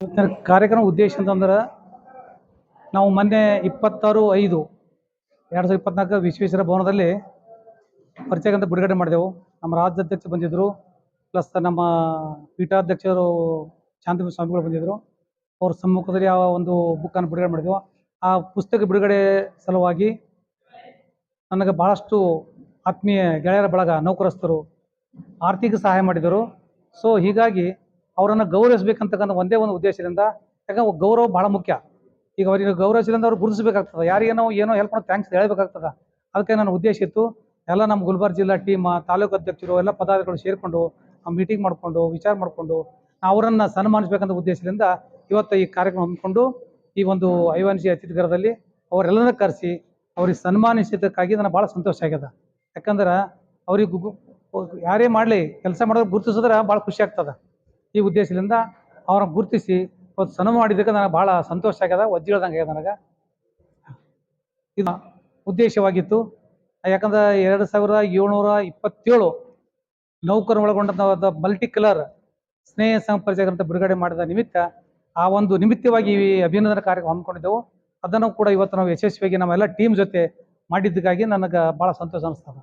ಇವತ್ತಿನ ಕಾರ್ಯಕ್ರಮ ಉದ್ದೇಶ ಅಂತಂದ್ರೆ ನಾವು ಮೊನ್ನೆ ಇಪ್ಪತ್ತಾರು ಐದು, ಎರಡು ಸಾವಿರದ ಇಪ್ಪತ್ನಾಲ್ಕು ವಿಶ್ವೇಶ್ವರ ಭವನದಲ್ಲಿ ಪರಿಚಯಂತ ಬಿಡುಗಡೆ ಮಾಡಿದೆವು. ನಮ್ಮ ರಾಜ್ಯಾಧ್ಯಕ್ಷರು ಬಂದಿದ್ದರು ಪ್ಲಸ್ ನಮ್ಮ ಪೀಠಾಧ್ಯಕ್ಷರು ಶಾಂತಿ ಸ್ವಾಮಿಗಳು ಬಂದಿದ್ದರು ಅವ್ರ ಸಮ್ಮುಖದಲ್ಲಿ ಆ ಒಂದು ಬುಕ್ಕನ್ನು ಬಿಡುಗಡೆ ಮಾಡಿದೆವು. ಆ ಪುಸ್ತಕ ಬಿಡುಗಡೆ ಸಲುವಾಗಿ ನನಗೆ ಭಾಳಷ್ಟು ಆತ್ಮೀಯ ಗೆಳೆಯರ ಬಳಗ ನೌಕರಸ್ಥರು ಆರ್ಥಿಕ ಸಹಾಯ ಮಾಡಿದರು. ಸೊ ಹೀಗಾಗಿ ಅವರನ್ನು ಗೌರವಿಸಬೇಕಂತಕ್ಕಂಥ ಒಂದೇ ಒಂದು ಉದ್ದೇಶದಿಂದ ಯಾಕಂದ್ರೆ ಗೌರವ ಭಾಳ ಮುಖ್ಯ. ಈಗ ಅವರಿಗೆ ಗೌರವಿಸಿದ್ರೆ ಅವ್ರು ಗುರುತಿಸಬೇಕಾಗ್ತದೆ. ಯಾರಿಗೇನೋ ಏನೋ ಹೆಲ್ಪ್ ಮಾಡೋ ಥ್ಯಾಂಕ್ಸ್ ಹೇಳಬೇಕಾಗ್ತದೆ. ಅದಕ್ಕೆ ನನ್ನ ಉದ್ದೇಶ ಇತ್ತು. ಎಲ್ಲ ನಮ್ಮ ಗುಲ್ಬರ್ಗ ಜಿಲ್ಲಾ ಟೀಮ ತಾಲೂಕು ಅಧ್ಯಕ್ಷರು, ಎಲ್ಲ ಪದಾಧಿಕಾರಿಗಳು ಸೇರಿಕೊಂಡು ಮೀಟಿಂಗ್ ಮಾಡಿಕೊಂಡು, ವಿಚಾರ ಮಾಡಿಕೊಂಡು ಅವರನ್ನು ಸನ್ಮಾನಿಸಬೇಕಂತ ಉದ್ದೇಶದಿಂದ ಇವತ್ತು ಈ ಕಾರ್ಯಕ್ರಮ ಹಮ್ಮಿಕೊಂಡು ಈ ಒಂದು ಐವಾನ್ಸಿ ಅತಿಥಿಗರದಲ್ಲಿ ಅವರೆಲ್ಲರನ್ನ ಕರೆಸಿ ಅವ್ರಿಗೆ ಸನ್ಮಾನಿಸಿದ್ದಕ್ಕಾಗಿ ನನಗೆ ಭಾಳ ಸಂತೋಷ ಆಗ್ಯದ. ಯಾಕಂದ್ರೆ ಅವ್ರಿಗೆ ಯಾರೇ ಮಾಡಲಿ, ಕೆಲಸ ಮಾಡೋದು ಗುರುತಿಸಿದ್ರೆ ಭಾಳ ಖುಷಿ ಆಗ್ತದೆ. ಈ ಉದ್ದೇಶದಿಂದ ಅವ್ರನ್ನ ಗುರುತಿಸಿ ಒಂದು ಸನ್ಮಾನ ಮಾಡಿದ್ದಕ್ಕೆ ನನಗೆ ಭಾಳ ಸಂತೋಷ ಆಗ್ಯದ ಒಜ್ಜಿಳ್ದಂಗೆ ಆಗ್ಯದ ನನಗೆ. ಇದು ಉದ್ದೇಶವಾಗಿತ್ತು. ಯಾಕಂದ್ರೆ ಎರಡು ಸಾವಿರದ ಏಳ್ನೂರ ಇಪ್ಪತ್ತೇಳು ನೌಕರರು ಒಳಗೊಂಡಂಥ ಮಲ್ಟಿ ಕಲರ್ ಸ್ನೇಹ ಸಂಪರ್ಕ ಅಂತ ಬಿಡುಗಡೆ ಮಾಡಿದ ನಿಮಿತ್ತ ಆ ಒಂದು ನಿಮಿತ್ತವಾಗಿ ಈ ಅಭಿನಂದನ ಕಾರ್ಯಕ್ರಮ ಹಮ್ಮಿಕೊಂಡಿದ್ದೆವು. ಅದನ್ನು ಕೂಡ ಇವತ್ತು ನಾವು ಯಶಸ್ವಿಯಾಗಿ ನಮ್ಮೆಲ್ಲ ಟೀಮ್ ಜೊತೆ ಮಾಡಿದ್ದಕ್ಕಾಗಿ ನನಗೆ ಭಾಳ ಸಂತೋಷ ಅನಿಸ್ತದೆ.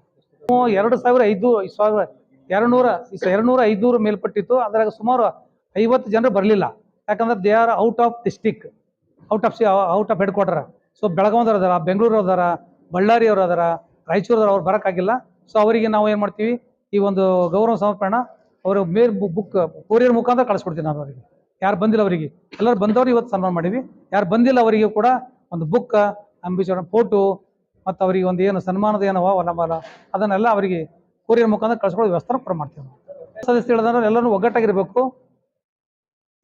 ಎರಡು ಸಾವಿರ ಐದು ಸಾವಿರ ಎರಡು ನೂರ ಎರಡು ನೂರ ಐದುನೂರು ಮೇಲ್ಪಟ್ಟಿತ್ತು. ಅದ್ರಾಗ ಸುಮಾರು ಐವತ್ತು ಜನರು ಬರಲಿಲ್ಲ. ಯಾಕಂದ್ರೆ they are out of district out of out of headquarter so ಬೆಳಗಾವ್ದವ್ರು ಅದಾರ, ಬೆಂಗಳೂರು ಅದಾರ, ಬಳ್ಳಾರಿ ಅವ್ರು ಅದಾರ ರಾಯಚೂರದವ್ರು ಅವ್ರು ಬರೋಕ್ಕಾಗಿಲ್ಲ ಸೊ ಅವರಿಗೆ ನಾವು ಏನು ಮಾಡ್ತೀವಿ? ಈ ಒಂದು ಗೌರವ ಸಮರ್ಪಣ, ಅವರು ಮೇಲ್ ಬುಕ್ ಕೊರಿಯರ್ ಮುಖಾಂತರ ಕಳಿಸ್ಕೊಡ್ತೀನಿ ನಾನು ಅವರಿಗೆ. ಯಾರು ಬಂದಿಲ್ಲ ಅವರಿಗೆ. ಎಲ್ಲರೂ ಬಂದವರು ಇವತ್ತು ಸನ್ಮಾನ ಮಾಡೀವಿ ಯಾರು ಬಂದಿಲ್ಲ ಅವರಿಗೆ ಕೂಡ ಒಂದು ಬುಕ್ ಅಂಬಿಷನ್ ಫೋಟೋ ಮತ್ತು ಅವರಿಗೆ ಒಂದು ಏನು ಸನ್ಮಾನದ ಏನೋ ನಮ್ಮಲ್ಲ ಅದನ್ನೆಲ್ಲ ಅವರಿಗೆ ಕೊರಿಯರ್ ಮುಖಾಂತರ ಕಳಿಸ್ಕೊಳ್ಳೋ ವ್ಯವಸ್ಥೆ ಕೂಡ ಮಾಡ್ತೀವಿ ಸದಸ್ಯ ಹೇಳಿದ್ರೆ ಎಲ್ಲರೂ ಒಗ್ಗಟ್ಟಾಗಿರ್ಬೇಕು.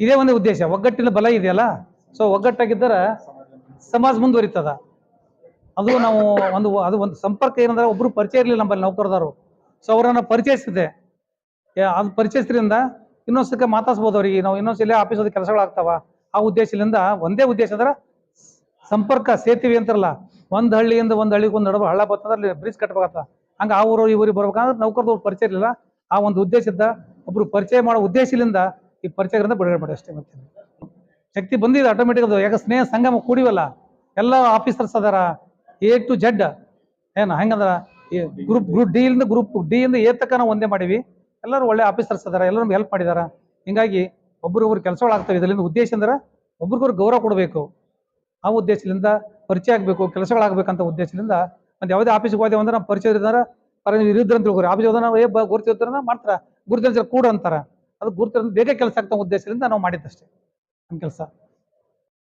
ಇದೇ ಒಂದು ಉದ್ದೇಶ, ಒಗ್ಗಟ್ಟಿನ ಬಲ ಇದೆಯಲ್ಲ? ಸೊ ಒಗ್ಗಟ್ಟಾಗಿದ್ದರೆ ಸಮಾಜ ಮುಂದುವರಿತದ. ಅದು ನಾವು ಒಂದು, ಅದು ಒಂದು ಸಂಪರ್ಕ ಏನಂದ್ರೆ ಒಬ್ರು ಪರಿಚಯ ಇರಲಿಲ್ಲ ನಮ್ಮಲ್ಲಿ ನೌಕರದಾರು ಸೊ ಅವರನ್ನು ಪರಿಚಯಿಸಿದೆ. ಅದು ಪರಿಚಯಿಸಿದ್ರಿಂದ ಇನ್ನೊಂದ್ಸಕ್ಕೆ ಮಾತಾಡ್ಸ್ಬೋದು ಅವ್ರಿಗೆ. ನಾವು ಇನ್ನೊಂದ್ಸಲ ಆಫೀಸದ ಕೆಲಸಗಳಾಗ್ತಾವ. ಆ ಉದ್ದೇಶದಿಂದ ಒಂದೇ ಉದ್ದೇಶ ಅಂದ್ರೆ ಸಂಪರ್ಕ ಸೇತುವೆ ಅಂತಾರಲ್ಲ. ಒಂದು ಹಳ್ಳಿಯಿಂದ ಒಂದು ಹಳ್ಳಿಗೆ ಒಂದು ನಡುವೆ ಹಳ್ಳ ಅಲ್ಲಿ ಬ್ರಿಡ್ಜ್ ಕಟ್ಬೇಕಾಗ್ತದ. ಹಂಗೆ ಆ ಊರು ಊರಿಗೆ ಬರ್ಬೇಕಂದ್ರೆ ನೌಕರದವ್ರು ಪರಿಚಯ ಇರಲಿಲ್ಲ. ಆ ಒಂದು ಉದ್ದೇಶದ ಒಬ್ರು ಪರಿಚಯ ಮಾಡೋ ಉದ್ದೇಶದಿಂದ ಈ ಪರಿಚಯಗಳಿಂದ ಬಿಡುಗಡೆ ಮಾಡಿ ಅಷ್ಟೇ ಮತ್ತೆ. ಶಕ್ತಿ ಬಂದಿದೆ ಆಟೋಮೆಟಿಕ್ ಅದು. ಯಾಕೆ ಸ್ನೇಹ ಸಂಗಮ ಕೂಡಿವಲ್ಲ. ಎಲ್ಲ ಆಫೀಸರ್ಸ್ ಅದಾರ. ಎ ಟು ಜಡ್ ಏನು ಈ ಗ್ರೂಪ್ ಗ್ರೂಪ್ ಡಿ ಇಂದ ಗ್ರೂಪ್ ಡಿ ಇಂದ ಎ ನಾವು ಒಂದೇ ಮಾಡೀವಿ. ಎಲ್ಲರೂ ಒಳ್ಳೆ ಆಫೀಸರ್ಸ್ ಅದಾರ. ಎಲ್ಲರೂ ಹೆಲ್ಪ್ ಮಾಡಿದಾರ. ಹಿಂಗಾಗಿ ಒಬ್ರಿಗೊಬ್ರು ಕೆಲಸಗಳಾಗ್ತವೆ ಇದರಿಂದ ಉದ್ದೇಶ ಅಂದ್ರೆ ಒಬ್ರಿಗೊಬ್ರು ಗೌರವ ಕೊಡಬೇಕು. ಆ ಉದ್ದೇಶದಿಂದ ಪರಿಚಯ ಆಗಬೇಕು ಕೆಲಸಗಳಾಗಬೇಕಂತ ಉದ್ದೇಶದಿಂದ ಒಂದು ಯಾವುದೇ ಆಫೀಸ್ಗೆ ಹೋದೆ ಅಂದ್ರೆ ನಮ್ಮ ಪರಿಚಯ ಇದ್ದಾರೆ ಇರಿದ್ರ ಅಂತ ತಿಳ್ಕೊರಿ. ಆಫೀಸ್ ಹೋದ್ರೆ ನಾವು ಏ ಗುರುತಿರ್ತಾರ ಮಾಡ್ತಾರ. ಗುರುತಿನ ಕೂಡ ಅಂತಾರ. ಅದು ಗುರುತಿರ ಬೇಗ ಕೆಲಸ ಆಗ್ತಾ ಉದ್ದೇಶದಿಂದ ನಾವು ಮಾಡಿದ್ದಷ್ಟೇ ನಮ್ಮ ಕೆಲಸ.